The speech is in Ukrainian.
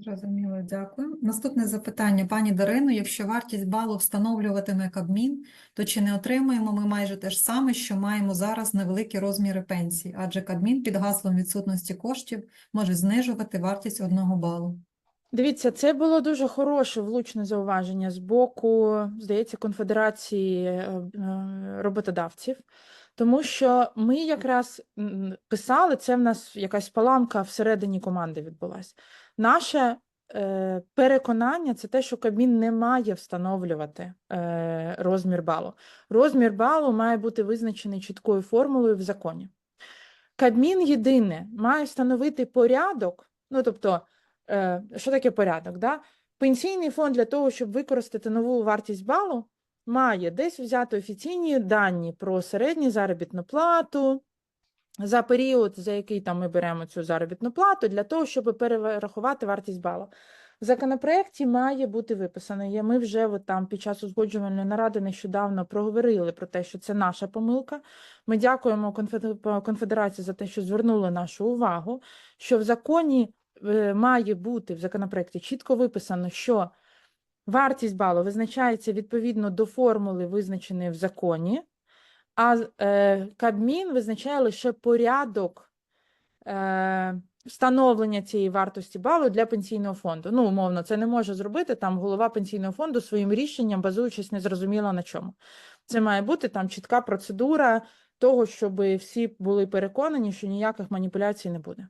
Зрозуміло, дякую. Наступне запитання, пані Дарино. Якщо вартість балу встановлюватиме Кабмін, то чи не отримаємо ми майже те ж саме, що маємо зараз невеликі розміри пенсій? Адже Кабмін під гаслом відсутності коштів може знижувати вартість одного балу. Дивіться, це було дуже хороше влучне зауваження з боку, здається, Конфедерації е, е, роботодавців, тому що ми якраз писали, це в нас якась паланка всередині команди відбулась. Наше е, переконання це те, що Кабмін не має встановлювати розмір балу. Розмір балу має бути визначений чіткою формулою в законі. Кабмін єдине має встановити порядок, ну тобто, що таке порядок? Да? Пенсійний фонд для того, щоб використати нову вартість балу, має десь взяти офіційні дані про середню заробітну плату за період, за який там ми беремо цю заробітну плату, для того, щоб перерахувати вартість балу. В законопроекті має бути виписано. Ми вже от там під час узгоджувальної наради нещодавно проговорили про те, що це наша помилка. Ми дякуємо Конфедерації за те, що звернули нашу увагу, що в законі е, має бути в законопроекті чітко виписано, що вартість балу визначається відповідно до формули, визначеної в законі, а е, Кабмін визначає лише порядок е, встановлення цієї вартості балу для пенсійного фонду. Ну, умовно, це не може зробити там голова пенсійного фонду своїм рішенням, базуючись незрозуміло на чому. Це має бути там чітка процедура того, щоб всі були переконані, що ніяких маніпуляцій не буде.